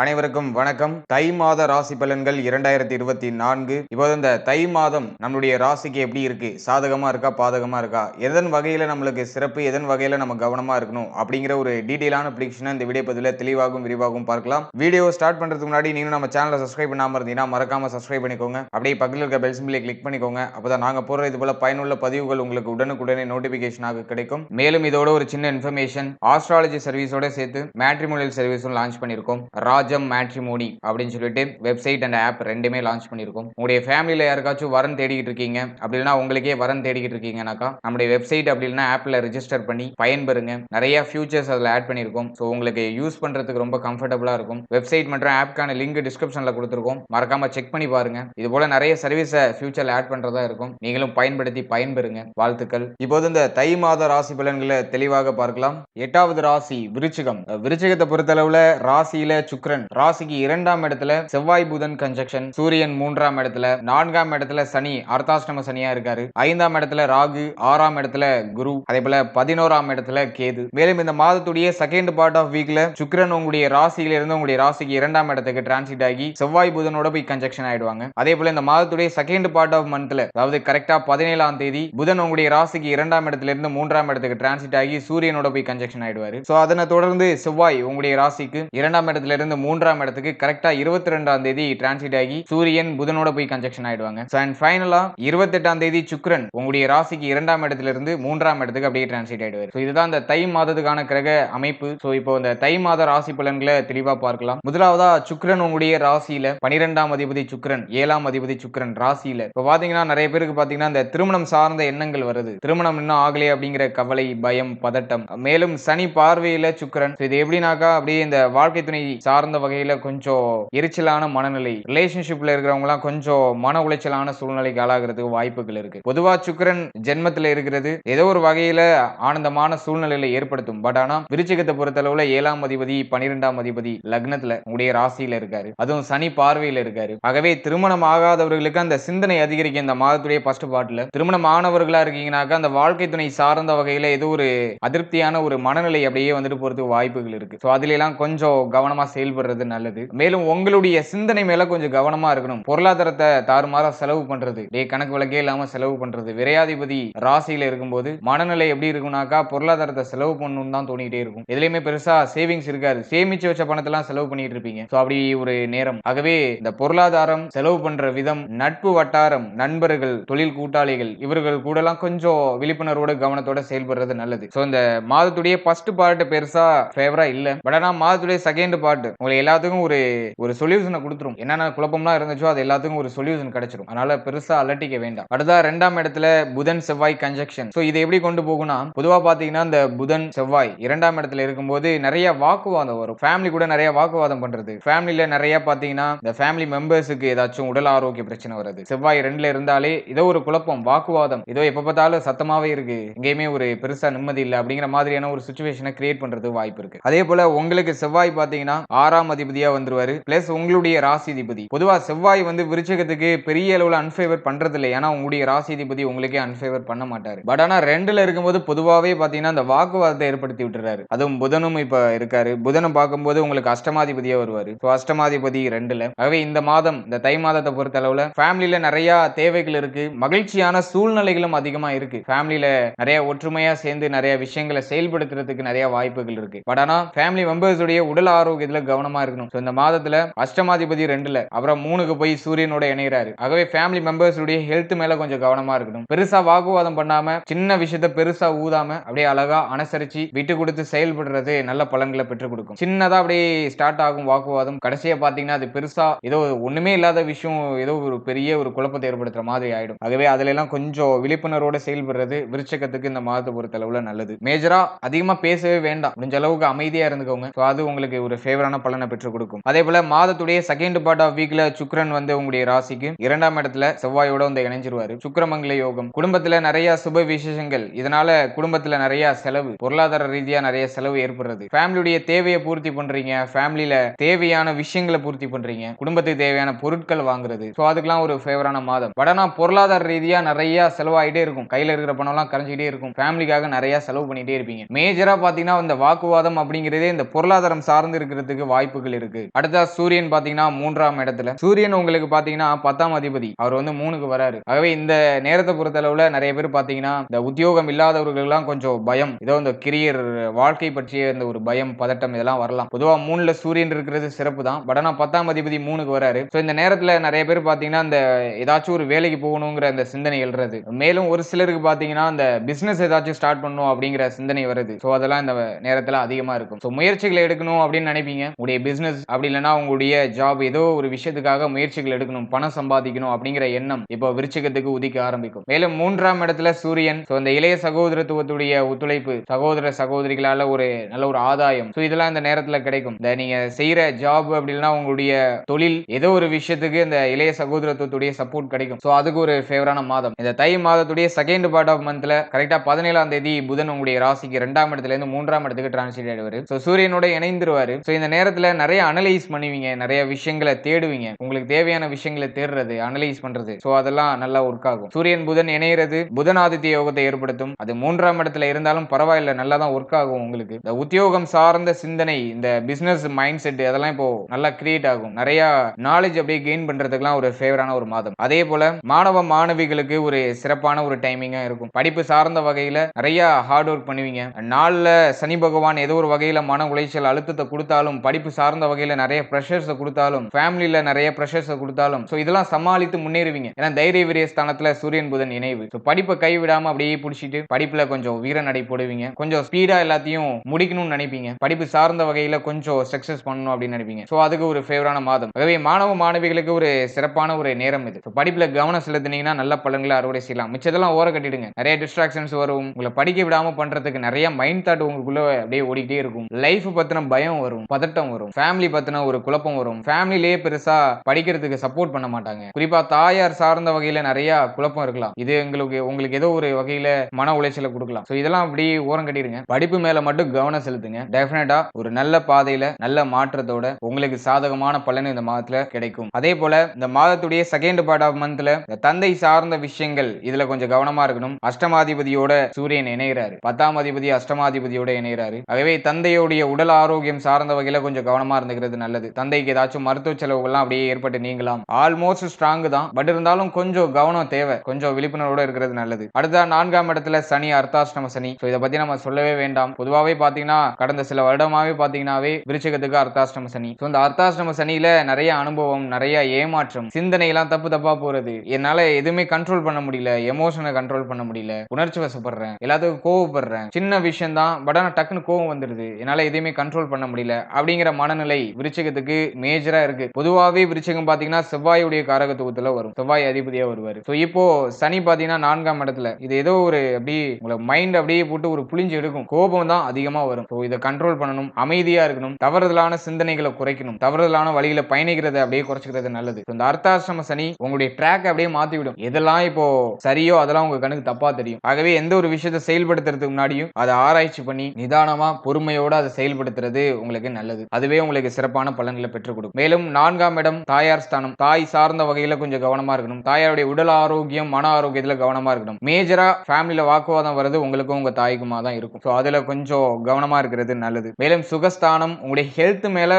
அனைவருக்கும் வணக்கம். தை மாத ராசி பலன்கள் இரண்டாயிரத்தி இருபத்தி நான்கு. இப்போ இந்த தை மாதம் நம்மளுடைய ராசிக்கு எப்படி இருக்கு? சாதகமா இருக்கா பாதகமா இருக்கா? எதன் வகையில நம்மளுக்கு சிறப்பு எதன் வகையில நம்ம கவனமா இருக்கணும்? அப்படிங்கிற ஒரு டீடைலான ப்ரிடிக்ஷனை இந்த வீடியோ பதிவில் தெளிவாகவும் விரிவாகவும் பார்க்கலாம். வீடியோ ஸ்டார்ட் பண்றதுக்கு முன்னாடி நீங்க நம்ம சேனலை சப்ஸ்கிரைப் பண்ணாம இருந்தீங்கன்னா மறக்காம சப்ஸ்கிரைப் பண்ணிக்கோங்க. அப்படியே பக்கத்தில் இருக்க பெல் சிம்பிளை கிளிக் பண்ணிக்கோங்க. அப்பதான் நாங்க போற இது போல பயனுள்ள பதிவுகள் உங்களுக்கு உடனுக்குடனே நோட்டிபிகேஷனாக கிடைக்கும். மேலும் இதோட ஒரு சின்ன இன்ஃபர்மேஷன் ஆஸ்ட்ராலஜி சர்வீஸோட சேர்த்து மேட்ரிமோனியல் சர்வீஸும் லான்ச் பண்ணியிருக்கோம். ராஜம் மேட்ரிமோனி அப்படின்னு சொல்லிட்டு வெப்சைட் அண்ட் ஆப் ரெண்டுமே லான்ச் பண்ணியிருக்கோம். உங்களுடைய ஃபேமிலியில் யாருக்காச்சும் வரன் தேடிக்கிட்டு இருக்கீங்க அப்படின்னா உங்களுக்கே வரன் தேடிக்கிட்டு இருக்கீங்கனாக்கா நம்முடைய வெப்சைட் அப்படின்னா ஆப்பில் ரெஜிஸ்டர் பண்ணி பயன்பெறுங்க. நிறைய ஃபியூச்சர்ஸ் அதில் ஆட் பண்ணியிருக்கோம். ஸோ உங்களுக்கு யூஸ் பண்ணுறதுக்கு ரொம்ப கம்ஃபர்டபுளாக இருக்கும். வெப்சைட் மற்றும் ஆப்க்கான லிங்க் டிஸ்கிரிப்ஷனில் கொடுத்துருக்கோம். மறக்காமல் செக் பண்ணி பாருங்க. இது போல நிறைய சர்வீஸை ஃபியூச்சரில் ஆட் பண்ணுறதா இருக்கும். நீங்களும் பயன்படுத்தி பயன்பெறுங்க. வாழ்த்துக்கள். இப்போது இந்த தை மாத ராசி பலன்களை தெளிவாக பார்க்கலாம். எட்டாவது ராசி விருச்சிகம். விருச்சிகத்தை பொறுத்தளவில் ராசியில் சுக்கிரன் ராசிக்கு இரண்டாம் இடத்துல செவ்வாய் புதன் கன்ஜெக்ஷன் சூரியன் மூன்றாம் இடத்துல நான்காம் இடத்துல சனி அர்த்தாஷ்டம சனியா இருக்காரு. ஐந்தாம் இடத்துல ராகு ஆறாம் இடத்துல குரு அதே போல பதினோராம் இடத்துல கேது. மேலும் இந்த மாதத்துடைய செகண்ட் பார்ட் ஆஃப் வீக்ல சுக்கிரன் உங்களுடைய ராசியில இருந்து உங்களுடைய ராசிக்கு இரண்டாம் இடத்துக்கு டிரான்சிட் ஆகி செவ்வாய் புதனோட போய் கன்ஜெக்ஷன் ஆயிடுவாங்க. அதே போல இந்த மாதத்துடைய செகண்ட் பார்ட் ஆஃப் மந்த்ல அதாவது கரெக்டா பதினேழாம் தேதி புதன் உங்களுடைய ராசிக்கு இரண்டாம் இடத்துல இருந்து மூன்றாம் இடத்துக்கு டிரான்சிட் ஆகி சூரியனோட போய் கன்ஜெக்ஷன் ஆயிடுவாரு. சோ அதனை தொடர்ந்து செவ்வாய் உங்களுடைய ராசிக்கு இரண்டாம் இடத்துல இருந்து மூன்றாம் இடத்துக்கு கரெக்டா இருபத்தி ரெண்டாம் தேதி டிரான்சிட் ஆகி சூரியன் புதனோட போய் கன்ஜெக்ஷன் ஆயிடுவாங்க. சோ அண்ட் ஃபைனலா இருபத்தெட்டாம் தேதி சுக்ரன் உங்களுடைய ராசிக்கு இரண்டாம் இடத்துல இருந்து மூன்றாம் இடத்துக்கு அப்படியே டிரான்சிட் ஆயிடுவார். சோ இதுதான் இந்த தை மாதத்துக்கான கிரக அமைப்பு. சோ இப்போ இந்த தை மாத ராசி பலன்களை தெளிவா பார்க்கலாம். முதலாவதா சுக்ரன் உங்களுடைய ராசியில பனிரெண்டாம் அதிபதி சுக்ரன் ஏழாம் அதிபதி சுக்ரன் ராசியில. இப்போ பாத்தீங்கன்னா நிறைய பேருக்கு பாத்தீங்கன்னா இந்த திருமணம் சார்ந்த எண்ணங்கள் வருது. திருமணம் இன்னும் ஆகலையே அப்படிங்கிற கவலை பயம் பதட்டம். மேலும் சனி பார்வையில சுக்ரன் இது எப்படின்னாக்கா அப்படியே இந்த வாழ்க்கை துணை சார்ந்த வகையில கொஞ்சம் எரிச்சலான மனநிலை ரிலேஷன்ஷிப்ல இருக்கிறவங்க எல்லாம் கொஞ்சம் மன உளைச்சலான சூழ்நிலைக்கு ஆளாகிறதுக்கு வாய்ப்புகள் இருக்கு. பொதுவா சுக்கிரன் ஜென்மத்துல இருக்கிறது ஏதோ ஒரு வகையில ஆனந்தமான சூழ்நிலையில ஏற்படுத்தும். பட் ஆனா விருச்சிகத்தை பொறுத்தளவுல ஏழாம் அதிபதி பனிரெண்டாம் அதிபதி லக்னத்துல உடைய ராசியில இருக்காரு. அதுவும் சனி பார்வையில இருக்காரு. ஆகவே திருமணம் ஆகாதவர்களுக்கு அந்த சிந்தனை அதிகரிக்கும் இந்த மாதத்துடைய ஃபர்ஸ்ட் பாட்டில் திருமணம் ஆனவர்களா இருக்கீங்கன்னாக்கா அந்த வாழ்க்கை துணை சார்ந்த வகையில ஏதோ ஒரு அதிருப்தியான ஒரு மனநிலை அப்படியே வந்துட்டு போறதுக்கு வாய்ப்புகள் இருக்கு. ஸோ அதுல எல்லாம் கொஞ்சம் கவனமா செயல்படுறது நல்லது. மேலும் உங்களுடைய சிந்தனை மேல கொஞ்சம் கவனமா இருக்கணும். பொருளாதாரத்தை தாறுமாறா செலவு பண்றது. டே கணக்கு விளக்கே இல்லாம செலவு பண்றது. விரையாதிபதி ராசியில இருக்கும்போது மனநிலை எப்படி இருக்கும்னாக்கா பொருளாதாரத்தை செலவு பண்ணணும்னு தான் தோணிட்டே இருக்கும். எதுலையுமே பெருசா சேவிங்ஸ் இருக்காது. சேமிச்சு வச்ச பணத்தெல்லாம் செலவு பண்ணிட்டு இருப்பீங்க. ஸோ அப்படி ஒரு நேரம். ஆகவே இந்த பொருளாதாரம் செலவு பண்ற விதம் நட்பு வட்டாரம் நண்பர்கள் தொழில் கூட்டாளிகள் இவர்கள் கூட எல்லாம் கொஞ்சம் விழிப்புணர்வோட கவனத்தோட செயல்படுறது நல்லது. ஸோ இந்த மாதத்துடைய ஃபர்ஸ்ட் பார்ட் பெருசா ஃபேவரா இல்ல. பட் ஆனா மாதத்துடைய செகண்ட் பார்ட் உங்களுக்கு எல்லாத்துக்கும் ஒரு ஒரு சொல்யூஷனை கொடுத்துரும். என்னென்ன குழப்பம்லாம் இருந்துச்சோ அது எல்லாத்துக்கும் ஒரு சொல்யூஷன் கிடைச்சிரும். அதனால பெருசா அலட்டிக்க வேண்டாம். அடுத்தா ரெண்டாம் இடத்துல புதன் செவ்வாய் கன்ஜெக்ஷன் ஸோ இதை எப்படி கொண்டு போகும்னா பொதுவா பாத்தீங்கன்னா இந்த புதன் செவ்வாய் இரண்டாம் இடத்துல இருக்கும்போது நிறைய வாக்குவாதம் வரும். ஃபேமிலி கூட நிறைய வாக்குவாதம் பண்றது. ஃபேமிலியில நிறைய பாத்தீங்கன்னா இந்த ஃபேமிலி மெம்பர்ஸுக்கு ஏதாச்சும் உடல் ஆரோக்கிய பிரச்சனை வருது. செவ்வாய் ரெண்டுல இருந்தாலே ஏதோ ஒரு குழப்பம் வாக்குவாதம். ஏதோ எப்ப பார்த்தாலும் சத்தமாவே இருக்கு. எங்கேயுமே ஒரு பெருசா நிம்மதி இல்லை அப்படிங்கிற மாதிரியான ஒரு சுச்சுவேஷனை கிரியேட் பண்றது வாய்ப்பு இருக்கு. அதே போல உங்களுக்கு செவ்வாய் பாத்தீங்கன்னா ஆறாம் அதிபதியா வந்துருவாரு. பிளஸ் உங்களுடைய ராசிதிபதி. பொதுவா செவ்வாய் வந்து விருச்சகத்துக்கு பெரிய அளவுல அன்ஃபேவர் பண்றது இல்லை ஏன்னா உங்களுடைய ராசிதிபதி உங்களுக்கே அன்ஃபேவர் பண்ண மாட்டாரு. பட் ஆனா ரெண்டுல இருக்கும்போது பொதுவாவே பாத்தீங்கன்னா அந்த வாக்குவாதத்தை ஏற்படுத்தி விட்டுறாரு. அதுவும் புதனும் இப்ப இருக்காரு. புதனும் பார்க்கும்போது உங்களுக்கு அஷ்டமாதிபதியா வருவாரு. ஸோ அஷ்டமாதிபதி ரெண்டுல. ஆகவே இந்த மாதம் இந்த தை மாதத்தை பொறுத்த அளவுல ஃபேமிலியில நிறைய தேவைகள் இருக்கு. மகிழ்ச்சியான சூழ்நிலைகளும் அதிகமா இருக்கு. ஃபேமிலியில நிறைய ஒற்றுமையா சேர்ந்து நிறைய விஷயங்களை செயல்படுத்துறதுக்கு நிறைய வாய்ப்புகள் இருக்கு. பட் ஆனா ஃபேமிலி மெம்பர்ஸுடைய உடல் ஆரோக்கியத்துல கவனம் இருக்கணும். ஸோ இந்த மாதத்துல அஷ்டமாதிபதி ரெண்டுல அப்புறம் மூணுக்கு போய் சூரியனோட இணைகிறாரு ஆகவே ஃபேமிலி மெம்பர்ஸுடைய ஹெல்த் மேல கொஞ்சம் கவனமா இருக்கணும். பெருசா வாக்குவாதம் பண்ணாம சின்ன விஷயத்த பெருசா ஊதாம அப்படியே அழகா அனுசரிச்சு விட்டு கொடுத்து செயல்படுறது நல்ல பலன்களை பெற்றுக் கொடுக்கும். சின்னதா அப்படியே ஸ்டார்ட் ஆகும் வாக்குவாதம். கடைசியா பாத்தீங்கன்னா அது பெருசா ஏதோ ஒண்ணுமே இல்லாத விஷயம் ஏதோ ஒரு பெரிய ஒரு குழப்பத்தை ஏற்படுத்துற மாதிரி ஆயிடும். ஆகவே அதுல எல்லாம் கொஞ்சம் விழிப்புணர்வோட செயல்படுறது விருச்சகத்துக்கு இந்த மாதத்தை பொறுத்த அளவுல நல்லது மேஜரா அதிகமா பேசவே வேண்டாம். முடிஞ்ச அளவுக்கு அமைதியா இருந்துக்கோங்க. அது உங்களுக்கு ஒரு ஃபேவரான பலனை. பெற்றுக் கொடுக்கும். அதே போல மாதத்துடைய செகண்ட் பார்ட் ஆஃப் வீக்ல சுக்ரன் வந்து உங்களுடைய ராசிக்கு இரண்டாம் இடத்துல செவ்வாயோட வந்து இணைஞ்சிருவாரு. சுக்கரமங்கல யோகம். குடும்பத்துல நிறைய சுப விசேஷங்கள். இதனால குடும்பத்துல நிறைய செலவு. பொருளாதார ரீதியா நிறைய செலவு ஏற்படுறது. ஃபேமிலியுடைய தேவையை பூர்த்தி பண்றீங்க. ஃபேமிலியில தேவையான விஷயங்களை பூர்த்தி பண்றீங்க. குடும்பத்துக்கு தேவையான பொருட்கள் வாங்குறது. ஸோ அதுக்கெல்லாம் ஒரு ஃபேவரான மாதம். பட் பொருளாதார ரீதியா நிறைய செலவாயிட்டே இருக்கும். கையில இருக்கிற பணம் எல்லாம் கரைஞ்சிட்டே இருக்கும். ஃபேமிலிக்காக நிறைய செலவு பண்ணிட்டே இருப்பீங்க. மேஜரா பாத்தீங்கன்னா இந்த வாக்குவாதம் அப்படிங்கிறதே இந்த பொருளாதாரம் சார்ந்து இருக்கிறதுக்கு வாய்ப்பு வாய்ப்புகள் இருக்கு. அடுத்தா சூரியன் பாத்தீங்கன்னா மூன்றாம் இடத்துல. சூரியன் உங்களுக்கு பாத்தீங்கன்னா பத்தாம் அதிபதி. அவர் வந்து மூணுக்கு வராரு. ஆகவே இந்த நேரத்தை பொறுத்தளவுல நிறைய பேர் பாத்தீங்கன்னா இந்த உத்தியோகம் இல்லாதவர்கள் எல்லாம் கொஞ்சம் பயம். ஏதோ இந்த கிரியர் வாழ்க்கை பற்றிய இந்த ஒரு பயம் பதட்டம் இதெல்லாம் வரலாம். பொதுவா மூணுல சூரியன் இருக்கிறது சிறப்பு தான். பட் ஆனா பத்தாம் அதிபதி மூணுக்கு வராரு. ஸோ இந்த நேரத்துல நிறைய பேர் பாத்தீங்கன்னா இந்த ஏதாச்சும் ஒரு வேலைக்கு போகணுங்கிற அந்த சிந்தனை எழுறது. மேலும் ஒரு சிலருக்கு பாத்தீங்கன்னா அந்த பிசினஸ் ஏதாச்சும் ஸ்டார்ட் பண்ணும் அப்படிங்கிற சிந்தனை வருது. ஸோ அதெல்லாம் இந்த நேரத்துல அதிகமா இருக்கும். ஸோ முயற்சிகளை எடுக்கணும் அப்படின்னு நினைப்பீங்க? உங்களுடைய பிசினஸ் அப்படி இல்லைன்னா உங்களுடைய ஜாப் ஏதோ ஒரு விஷயத்துக்காக முயற்சிகள் எடுக்கணும் பணம் சம்பாதிக்கணும் அப்படிங்கிற எண்ணம் இப்போ விருச்சிகத்துக்கு உதிக்க ஆரம்பிக்கும். மேலும் மூன்றாம் இடத்துல சூரியன். ஸோ இந்த இளைய சகோதரத்துவத்துடைய ஒத்துழைப்பு சகோதர சகோதரிகளால ஒரு நல்ல ஒரு ஆதாயம். ஸோ இதெல்லாம் இந்த நேரத்தில் கிடைக்கும். இந்த நீங்க செய்யற ஜாப் அப்படி இல்லைன்னா உங்களுடைய தொழில் ஏதோ ஒரு விஷயத்துக்கு இந்த இளைய சகோதரத்துவத்துடைய சப்போர்ட் கிடைக்கும். ஸோ அதுக்கு ஒரு ஃபேவரான மாதம். இந்த தை மாதத்துடைய செகண்ட் பார்ட் ஆஃப் மந்த்ல கரெக்டா பதினேழாம் தேதி புதன் உங்களுடைய ராசிக்கு ரெண்டாம் இடத்துல இருந்து மூன்றாம் இடத்துக்கு டிரான்ஸ்லேட் ஆயிடுவாரு. ஸோ சூரியனோட இணைந்துருவாரு. ஸோ இந்த நேரத்தில் நிறைய அனலைஸ் பண்ணுவீங்க நிறைய விஷயங்களை தேடுவீங்க. உங்களுக்கு தேவையான விஷயங்களை தேடுறது அனலைஸ் பண்றது. ஸோ அதெல்லாம் நல்லா ஒர்க் ஆகும். சூரியன் புதன் இணையிறது புதனாதித்ய யோகத்தை ஏற்படுத்தும். அது மூன்றாம் இடத்துல இருந்தாலும் பரவாயில்ல நல்லா தான் ஒர்க் ஆகும் உங்களுக்கு. இந்த உத்தியோகம் சார்ந்த சிந்தனை இந்த பிசினஸ் மைண்ட் செட் அதெல்லாம் இப்போ நல்லா கிரியேட் ஆகும். நிறைய நாலேஜ் அப்படியே கெயின் பண்றதுக்குலாம் ஒரு ஃபேவரான ஒரு மாதம். அதே போல மாணவ மாணவிகளுக்கு ஒரு சிறப்பான ஒரு டைமிங்கா இருக்கும். படிப்பு சார்ந்த வகையில நிறைய ஹார்ட் ஒர்க் பண்ணுவீங்க. நாள்ல சனி பகவான் ஏதோ ஒரு வகையில மன உளைச்சல் அழுத்தத்தை கொடுத்தாலும் படிப்பு சார்ந்த வகையில நிறைய ப்ரெஷர்ஸை கொடுத்தாலும் ஃபேமிலியில நிறைய ப்ரெஷர்ஸை கொடுத்தாலும் ஸோ இதெல்லாம் சமாளித்து முன்னேறுவீங்க. ஏன்னா தைரிய வீரிய ஸ்தானத்துல சூரியன் புதன் இணைவு. ஸோ படிப்பை கைவிடாம அப்படியே பிடிச்சிட்டு படிப்புல கொஞ்சம் வீர நடை போடுவீங்க. கொஞ்சம் ஸ்பீடா எல்லாத்தையும் முடிக்கணும்னு நினைப்பீங்க. படிப்பு சார்ந்த வகையில கொஞ்சம் சக்சஸ் பண்ணணும் அப்படின்னு நினைப்பீங்க. ஸோ அதுக்கு ஒரு ஃபேவரான மாதம். ஆகவே மாணவ மாணவிகளுக்கு ஒரு சிறப்பான ஒரு நேரம் இது. ஸோ படிப்புல கவனம் செலுத்தினீங்கன்னா நல்ல பலன்களை அறுவடை செய்யலாம். மிச்சதெல்லாம் ஓர கட்டிடுங்க. நிறைய டிஸ்ட்ராக்ஷன்ஸ் வரும். உங்களை படிக்க விடாம பண்றதுக்கு நிறைய மைண்ட் தாட் உங்களுக்குள்ள அப்படியே ஓடிக்கிட்டே இருக்கும். லைஃப் பத்தின பயம் வரும். பதட்டம் வரும். வரும். ஃபேமிலி பத்தின ஒரு குழப்பம் வரும். ஃபேமிலிலேயே பெருசா படிக்கிறதுக்கு சப்போர்ட் பண்ண மாட்டாங்க. குறிப்பா தாயார் சார்ந்த வகையில நிறைய குழப்பம் இருக்கலாம். இது எங்களுக்கு உங்களுக்கு ஏதோ ஒரு வகையில மன உளைச்சலை கொடுக்கலாம். ஸோ இதெல்லாம் அப்படி ஓரம் கட்டிடுங்க. படிப்பு மேல மட்டும் கவனம் செலுத்துங்க. டெஃபினட்டா ஒரு நல்ல பாதையில நல்ல மாற்றத்தோட உங்களுக்கு சாதகமான பலன் இந்த மாதத்துல கிடைக்கும். அதே போல இந்த மாதத்துடைய செகண்ட் பார்ட் ஆஃப் மந்த்ல தந்தை சார்ந்த விஷயங்கள் இதுல கொஞ்சம் கவனமா இருக்கணும். அஷ்டமாதிபதியோட சூரியன் இணைகிறாரு பத்தாம் அதிபதி அஷ்டமாதிபதியோட இணைகிறாரு ஆகவே தந்தையுடைய உடல் ஆரோக்கியம் சார்ந்த வகையில கொஞ்சம் கவனமா இருந்துக்கிறது நல்லது. தந்தைக்கு ஏதாச்சும் மருத்துவ செலவுகள்லாம் அப்படியே ஏற்பட்டு நீங்களாம் ஆல்மோஸ்ட் ஸ்ட்ராங் தான். பட் இருந்தாலும் கொஞ்சம் கவனம் தேவை. கொஞ்சம் விழிப்புணர்வோட இருக்கிறது நல்லது. அடுத்த நான்காம் இடத்துல சனி அர்த்தாஷ்டம சனி. ஸோ இதை பத்தி நம்ம சொல்லவே வேண்டாம். பொதுவாகவே பாத்தீங்கன்னா கடந்த சில வருடமாவே பாத்தீங்கன்னாவே விருச்சகத்துக்கு அர்த்தாஷ்டம சனி. ஸோ இந்த அர்த்தாஷ்டம சனியில நிறைய அனுபவம் நிறைய ஏமாற்றம் சிந்தனை எல்லாம் தப்பு தப்பா போறது. என்னால எதுவுமே கண்ட்ரோல் பண்ண முடியல. எமோஷனை கண்ட்ரோல் பண்ண முடியல. உணர்ச்சி வசப்படுறேன். எல்லாத்துக்கும் கோவப்படுறேன். சின்ன விஷயம் தான் பட் ஆனால் டக்குன்னு கோவம் வந்துடுது என்னால எதுவுமே கண்ட்ரோல் பண்ண முடியல. அப்படிங்கிற மனநிலை விருச்சிகத்துக்கு மேஜரா இருக்கு. பொதுவாகவே விருச்சிகம் பாத்தீங்கன்னா செவ்வாயுடைய காரகத்துவத்துல வரும். செவ்வாய் அதிபதியா வருவாரு. ஸோ இப்போ சனி பாத்தீங்கன்னா நான்காம் இடத்துல. இது ஏதோ ஒரு அப்படி உங்களை மைண்ட் அப்படியே போட்டு ஒரு புளிஞ்சு எடுக்கும். கோபம் தான் அதிகமா வரும். ஸோ இதை கண்ட்ரோல் பண்ணணும். அமைதியா இருக்கணும். தவறுதலான சிந்தனைகளை குறைக்கணும். தவறுதலான வழியில பயணிக்கிறத அப்படியே குறைச்சிக்கிறது நல்லது. இந்த அர்த்தாசிரம சனி உங்களுடைய ட்ராக் அப்படியே மாத்தி விடும் எதெல்லாம் இப்போ சரியோ அதெல்லாம் உங்க கண்ணுக்கு தப்பா தெரியும். ஆகவே எந்த ஒரு விஷயத்தை செயல்படுத்துறதுக்கு முன்னாடியும் அதை ஆராய்ச்சி பண்ணி நிதானமா பொறுமையோட அதை செயல்படுத்துறது உங்களுக்கு நல்லது. அது அதுவே உங்களுக்கு சிறப்பான பலன்களை பெற்றுக் கொடுக்கும். மேலும் நான்காம் இடம் தாயார் ஸ்தானம். தாய் சார்ந்த வகையில கொஞ்சம் கவனமா இருக்கணும். தாயாருடைய உடல் ஆரோக்கியம் மன ஆரோக்கியத்துல கவனமா இருக்கணும். மேஜரா ஃபேமிலியில வாக்குவாதம் வர்றது உங்களுக்கும் உங்க தாய்க்குமா தான் இருக்கும். ஸோ அதுல கொஞ்சம் கவனமா இருக்கிறது நல்லது. மேலும் சுகஸ்தானம் உங்களுடைய ஹெல்த் மேல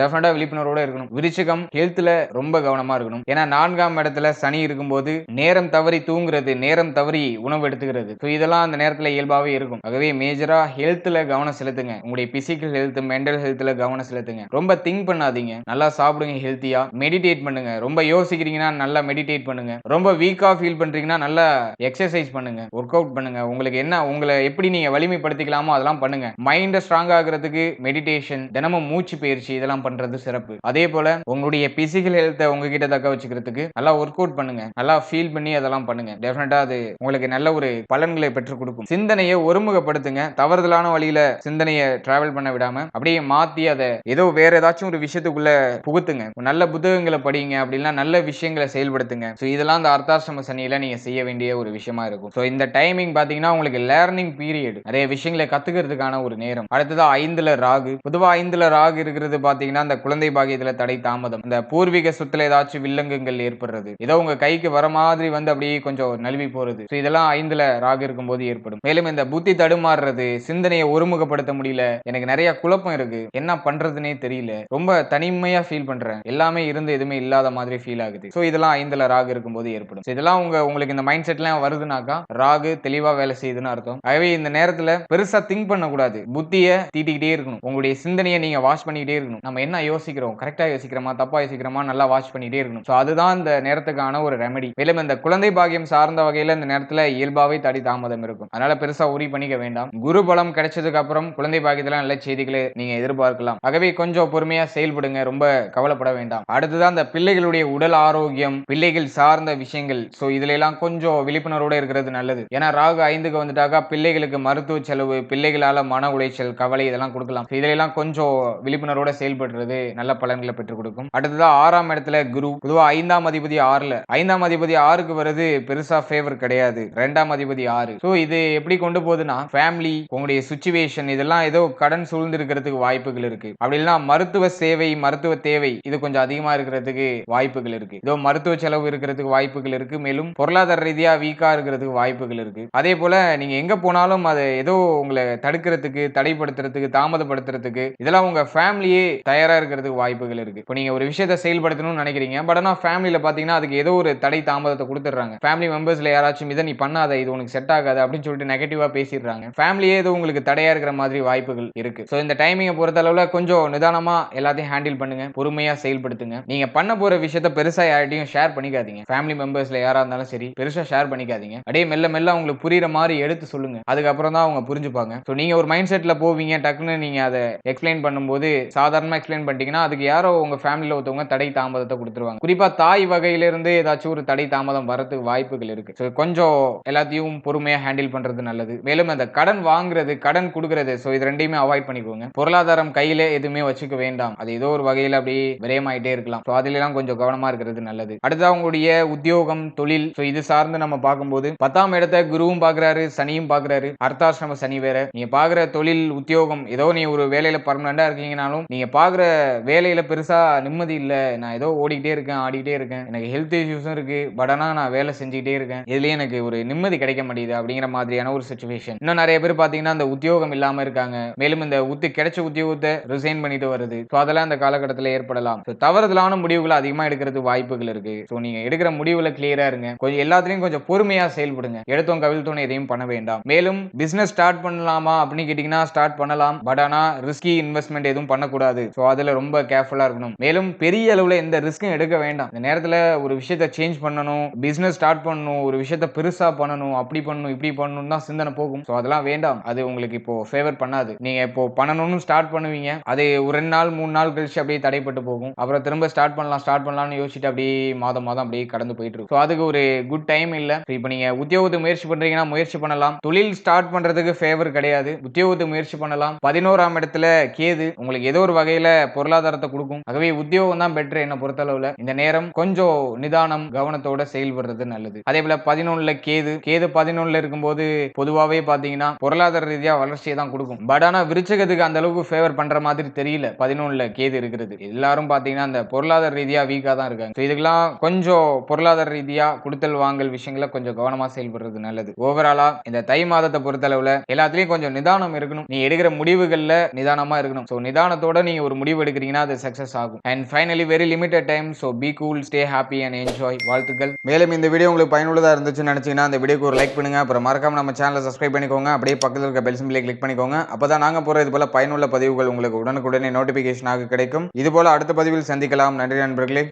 டெஃபினட்டா விழிப்புணர்வோட இருக்கணும். விருச்சிகம் ஹெல்த்ல ரொம்ப கவனமா இருக்கணும். ஏன்னா நான்காம் இடத்துல சனி இருக்கும்போது நேரம் தவறி தூங்குறது நேரம் தவறி உணவு எடுத்துக்கிறது. ஸோ இதெல்லாம் அந்த நேரத்துல இயல்பாவே இருக்கும். ஆகவே மேஜரா ஹெல்த்ல கவனம் செலுத்துங்க. உங்களுடைய பிசிக்கல் ஹெல்த் மென்டல் ஹெல்த்ல கவனம் செலுத்துங்க ரொம்ப திங்க் பண்ணாதீங்க. நல்லா சாப்பிடுங்க ஹெல்த்தியா மெடிடேட் பண்ணுங்க. ரொம்ப யோசிக்கிறீங்கன்னா நல்லா மெடிடேட் பண்ணுங்க. ரொம்ப வீக்கா ஃபீல் பண்றீங்கன்னா நல்லா எக்ஸசைஸ் பண்ணுங்க. ஒர்க் அவுட் பண்ணுங்க. உங்களுக்கு என்ன உங்களை எப்படி நீங்க வலிமைப்படுத்திக்கலாமோ அதெல்லாம் பண்ணுங்க. மைண்டை ஸ்ட்ராங் ஆகுறதுக்கு மெடிடேஷன் தினமும் மூச்சு பயிற்சி இதெல்லாம் பண்றது சிறப்பு. அதே போல உங்களுடைய பிசிக்கல் ஹெல்த்தை உங்ககிட்ட தக்க வச்சுக்கிறதுக்கு நல்லா ஒர்க் அவுட் பண்ணுங்க. நல்லா ஃபீல் பண்ணி அதெல்லாம் பண்ணுங்க. டெஃபினட்டா அது உங்களுக்கு நல்ல ஒரு பலன்களை பெற்றுக் கொடுக்கும். சிந்தனையை ஒருமுகப்படுத்துங்க. தவறுதலான வழியில சிந்தனையை டிராவல் பண்ண விடாம அப்படியே மாத்தி அதை ஏதோ வேற ஏதாச்சும் ஒரு விஷயத்துக்குள்ள புகுத்துங்க. நல்ல புத்தகங்களை படிங்க அப்படின்னா நல்ல விஷயங்களை செயல்படுத்துங்க. ஸோ இதெல்லாம் அந்த அர்த்தாசிரம சனியில நீங்க செய்ய வேண்டிய ஒரு விஷயமா இருக்கும். ஸோ இந்த டைமிங் பாத்தீங்கன்னா உங்களுக்கு லேர்னிங் பீரியட் நிறைய விஷயங்களை கத்துக்கிறதுக்கான ஒரு நேரம். அடுத்தது ஐந்துல ராகு. பொதுவா ஐந்துல ராகு இருக்கிறது பாத்தீங்கன்னா அந்த குழந்தை பாகியத்துல தடை தாமதம். இந்த பூர்வீக சொத்துல ஏதாச்சும் வில்லங்கங்கள் ஏற்படுறது. ஏதோ உங்க கைக்கு வர மாதிரி வந்து அப்படியே கொஞ்சம் நழுவி போறது. இதெல்லாம் ஐந்துல ராகு இருக்கும்போது ஏற்படும். மேலும் இந்த புத்தி தடுமாறுறது சிந்தனையை ஒருமுகப்படுத்த முடியல. எனக்கு நிறைய குழப்பம் இருக்கு. என்ன பண்றது? பண்றதுனே தெரியல. ரொம்ப தனிமையா ஃபீல் பண்றேன். எல்லாமே இருந்து எதுவுமே இல்லாத மாதிரி ஃபீல் ஆகுது. ஸோ இதெல்லாம் ஐந்துல ராகு இருக்கும்போது ஏற்படும். இதெல்லாம் உங்க உங்களுக்கு இந்த மைண்ட் செட்லாம் வருதுனாக்கா ராகு தெளிவா வேலை செய்யுதுன்னு அர்த்தம். ஆகவே இந்த நேரத்துல பெருசா திங்க் பண்ணக்கூடாது. புத்திய தீட்டிக்கிட்டே இருக்கணும். உங்களுடைய சிந்தனையை நீங்க வாஷ் பண்ணிக்கிட்டே இருக்கணும். நம்ம என்ன யோசிக்கிறோம்? கரெக்டா யோசிக்கிறோமா? தப்பா யோசிக்கிறோமா? நல்லா வாஷ் பண்ணிட்டே இருக்கணும். ஸோ அதுதான் இந்த நேரத்துக்கான ஒரு ரெமெடி மேலும் இந்த குழந்தை பாகியம் சார்ந்த வகையில இந்த நேரத்துல இயல்பாவே தடி தாமதம் இருக்கும். அதனால பெருசா உரி பண்ணிக்க வேண்டாம். குரு பலம் கிடைச்சதுக்கு அப்புறம் குழந்தை பாகியத்துல நல்ல செய்திகளை நீங்க எதிர்பார்க்கலாம். ஆகவே கொஞ்சம் பொறுமையா செயல்படுங்க. ரொம்ப கவலைப்பட வேண்டாம். அடுத்ததான் அந்த பிள்ளைகளுடைய உடல் ஆரோக்கியம் பிள்ளைகள் சார்ந்த விஷயங்கள். ஸோ இதுல எல்லாம் கொஞ்சம் விழிப்புணர்வோட இருக்கிறது நல்லது. ஏன்னா ராகு ஐந்துக்கு வந்துட்டாக்கா பிள்ளைகளுக்கு மருத்துவ செலவு பிள்ளைகளால மன உளைச்சல் கவலை இதெல்லாம் கொடுக்கலாம். இதுல எல்லாம் கொஞ்சம் விழிப்புணர்வோட செயல்படுறது நல்ல பலன்களை பெற்றுக் கொடுக்கும். அடுத்ததான் ஆறாம் இடத்துல குரு. பொதுவா ஐந்தாம் அதிபதி ஆறுல. ஐந்தாம் அதிபதி ஆறுக்கு வருது பெருசா ஃபேவர் கிடையாது. ரெண்டாம் அதிபதி ஆறு. ஸோ இது எப்படி கொண்டு போகுதுன்னா ஃபேமிலி உங்களுடைய சுச்சுவேஷன் இதெல்லாம் ஏதோ கடன் சூழ்ந்து இருக்கிறதுக்கு வாய்ப்புகள் இருக்கு. அப்படி இல்லைன்னா மருத்துவ சேவை மருத்துவ தேவை இது கொஞ்சம் அதிகமா இருக்கிறதுக்கு வாய்ப்புகள் இருக்கு. இதோ மருத்துவ செலவு இருக்கிறதுக்கு வாய்ப்புகள் இருக்கு. மேலும் பொருளாதார ரீதியா வீக்கா இருக்கிறதுக்கு வாய்ப்புகள் இருக்கு. அதே போல நீங்க எங்க போனாலும் அதை ஏதோ உங்களை தடுக்கிறதுக்கு தடைப்படுத்துறதுக்கு தாமதப்படுத்துறதுக்கு இதெல்லாம் உங்க ஃபேமிலியே தயாரா இருக்கிறதுக்கு வாய்ப்புகள் இருக்கு. இப்போ நீங்க ஒரு விஷயத்த செயல்படுத்தணும்னு நினைக்கிறீங்க. பட் ஆனா ஃபேமிலியில பாத்தீங்கன்னா அதுக்கு ஏதோ ஒரு தடை தாமதத்தை கொடுத்துட்றாங்க. ஃபேமிலி மெம்பர்ஸ்ல யாராச்சும் இதை நீ பண்ணாத இது உனக்கு செட் ஆகாது அப்படின்னு சொல்லிட்டு நெகட்டிவா பேசிடுறாங்க. ஃபேமிலியே ஏதோ உங்களுக்கு தடையா இருக்கிற மாதிரி வாய்ப்புகள் இருக்கு. ஸோ இந்த டைமிங்கை பொறுத்த அளவுல கொஞ்சம் நிதானமா எல்லாத்தையும் ஹேண்டில் பண்ணுங்க பொறுமையா செயல்படுத்துங்க. நீங்க பண்ண போற விஷயத்த பெருசா யார்ட்டையும் ஷேர் பண்ணிக்காதீங்க. ஃபேமிலி மெம்பர்ஸ்ல யாரா இருந்தாலும் சரி பெருசா ஷேர் பண்ணிக்காதீங்க. அப்படியே மெல்ல மெல்ல உங்களுக்கு புரியுற மாதிரி எடுத்து சொல்லுங்க. அதுக்கப்புறம் தான் அவங்க புரிஞ்சுப்பாங்க. ஸோ நீங்க ஒரு மைண்ட் செட்ல போவீங்க டக்குன்னு நீங்க அதை எக்ஸ்பிளைன் பண்ணும்போது சாதாரணமா எக்ஸ்பிளைன் பண்ணிட்டீங்கன்னா அதுக்கு யாரோ உங்க ஃபேமிலியில ஒருத்தவங்க தடை தாமதத்தை கொடுத்துருவாங்க. குறிப்பா தாய் வகையில இருந்து ஏதாச்சும் ஒரு தடை தாமதம் வரதுக்கு வாய்ப்புகள் இருக்கு. ஸோ கொஞ்சம் எல்லாத்தையும் பொறுமையா ஹேண்டில் பண்றது நல்லது. மேலும் அந்த கடன் வாங்குறது கடன் கொடுக்கறது ஸோ இது ரெண்டையுமே அவாய்ட் பண்ணிக்கோங்க. பொருளாதாரம் கையில எதுவுமே வச்சுக்க வேண்டாம். அது ஏதோ ஒரு வகையில அப்படியே விரயமாயிட்டே இருக்கலாம். ஸோ அதிலெல்லாம் கொஞ்சம் கவனமா இருக்கிறது நல்லது. அடுத்தது உங்களுடைய உத்தியோகம் தொழில். ஸோ இது சார்ந்து நம்ம பார்க்கும்போது பத்தாம் இடத்த குருவும் பார்க்குறாரு சனியும் பார்க்குறாரு. அர்த்தாசிரம சனி வேற. நீங்க பார்க்குற தொழில் உத்தியோகம் ஏதோ நீ ஒரு வேலையில பர்மனண்டாக இருக்கீங்கனாலும் நீங்க பார்க்குற வேலையில பெருசா நிம்மதி இல்ல. நான் ஏதோ ஓடிக்கிட்டே இருக்கேன் ஆடிக்கிட்டே இருக்கேன். எனக்கு ஹெல்த் இஷ்யூஸும் இருக்கு. பட் ஆனால் நான் வேலை செஞ்சுக்கிட்டே இருக்கேன். இதுலயே எனக்கு ஒரு நிம்மதி கிடைக்க மாட்டேங்குது அப்படிங்கிற மாதிரியான ஒரு சுச்சுவேஷன் இன்னும் நிறைய பேர் பாத்தீங்கன்னா அந்த உத்தியோகம் இல்லாம இருக்காங்க. மேலும் இந்த உத்தி கிடைச்ச உத்தியோகத்தை ரிசைன் பண்ணிட்டு வருது. ஸோ அதெல்லாம் அந்த காலகட்டத்தில் ஏற்படலாம். ஸோ தவறுதலான முடிவுகளை அதிகமா எடுக்கிறதுக்கு வாய்ப்புகள் இருக்கு. ஸோ நீங்க எடுக்கிற முடிவுல கிளியரா இருங்க. கொஞ்சம் எல்லாத்துலயும் கொஞ்சம் பொறுமையா செயல்படுங்க. எடுத்தோம் கவிழ்த்தோன்னு எதையும் பண்ண வேண்டாம். மேலும் பிசினஸ் ஸ்டார்ட் பண்ணலாமா அப்படின்னு கேட்டிங்கன்னா ஸ்டார்ட் பண்ணலாம். பட் ஆனால் ரிஸ்கி இன்வெஸ்ட்மெண்ட் எதுவும் பண்ணக்கூடாது. ஸோ அதில் ரொம்ப கேர்ஃபுல்லா இருக்கணும். மேலும் பெரிய அளவில் எந்த ரிஸ்க்கும் எடுக்க வேண்டாம். இந்த நேரத்தில் ஒரு விஷயத்த சேஞ்ச் பண்ணணும் பிஸ்னஸ் ஸ்டார்ட் பண்ணணும் ஒரு விஷயத்த பெருசாக பண்ணணும் அப்படி பண்ணணும் இப்படி பண்ணணும் தான் சிந்தனை போகும். ஸோ அதெல்லாம் வேண்டாம். அது உங்களுக்கு இப்போ ஃபேவர் பண்ணாது. நீங்க இப்போ பண்ணணும்னு ஸ்டார்ட் பண்ணுவீங்க. அது ஒரு ரெண்டு நாள் மூணு நாள் கழிச்சு அப்படியே தடைப்பட்டு போகும். அப்புறம் திரும்ப ஸ்டார்ட் பண்ணலாம் ஸ்டார்ட் பண்ணலாம்னு யோசிச்சுட்டு அப்படியே மாதம் மாதம் அப்படியே கடந்து போயிட்டு இருக்கும். ஸோ அதுக்கு ஒரு குட் டைம் இல்லை. இப்போ நீங்க உத்தியோகத்துக்கு முயற்சி பண்றீங்கன்னா முயற்சி பண்ணலாம். தொழில் ஸ்டார்ட் பண்றதுக்கு ஃபேவர் கிடையாது. உத்தியோகத்துக்கு முயற்சி பண்ணலாம். பதினோராம் இடத்துல கேது உங்களுக்கு ஏதோ ஒரு வகையில பொருளாதாரத்தை கொடுக்கும். ஆகவே உத்தியோகம் தான் பெட்ரு என்ன பொறுத்தளவுல. இந்த நேரம் கொஞ்சம் நிதானம் கவனத்தோட செயல்படுறது நல்லது. அதே போல பதினொன்னுல கேது. கேது பதினொன்னுல இருக்கும்போது பொதுவாகவே பாத்தீங்கன்னா பொருளாதார ரீதியா வளர்ச்சியை தான் கொடுக்கும். பட் ஆனா விருச்சகத்துக்கு அந்த அளவுக்கு ஃபேவர் பண்ற மாதிரி தெரியல. பதினொன்னுல கேது இருக்கிறது. எல்லாரும் பாத்தீங்கன்னா அந்த பொருளாதார ரீதியா வீக்கா தான் இருக்காங்க. ஸோ இதுக்கெல்லாம் கொஞ்சம் பொருளாதார ரீதியா கொடுத்தல் வாங்கல் விஷயங்கள கொஞ்சம் கவனமா செயல்படுறது நல்லது. ஓவராலா இந்த தை மாதத்தை பொறுத்தளவுல எல்லாத்துலயும் கொஞ்சம் நிதானம் இருக்கணும். நீ எடுக்கிற முடிவுகள்ல நிதானமா இருக்கணும். ஸோ நிதானத்தோட நீங்க ஒரு முடிவு எடுக்கிறீங்கன்னா அது சக்சஸ் ஆகும். And finally very limited time so be cool stay happy and enjoy வாழ்த்துக்கள். மேலும் இந்த வீடியோ உங்களுக்கு பயனுள்ளதா இருந்துச்சுன்னு நினைச்சீங்கன்னா அந்த வீடியோக்கு ஒரு லைக் பண்ணுங்க. அப்புறம் மறக்காம நம்ம சேனலை சப்ஸ்கிரைப் பண்ணிக்கோங்க. அப்படியே பக்கத்தில் இருக்க பெல் சிம்பிளை கிளிக் பண்ணிக்கோங்க. அப்பதான் நாங்க போற இது போல பயனுள்ள பதிவுகள் உங்களுக்கு உடனே உடனுக்குடனே நோட்டிபிகேஷனாக கிடைக்கும். இது போல அடுத்த பதிவில் சந்திக்கலாம். நன்றி நண்பர்களே.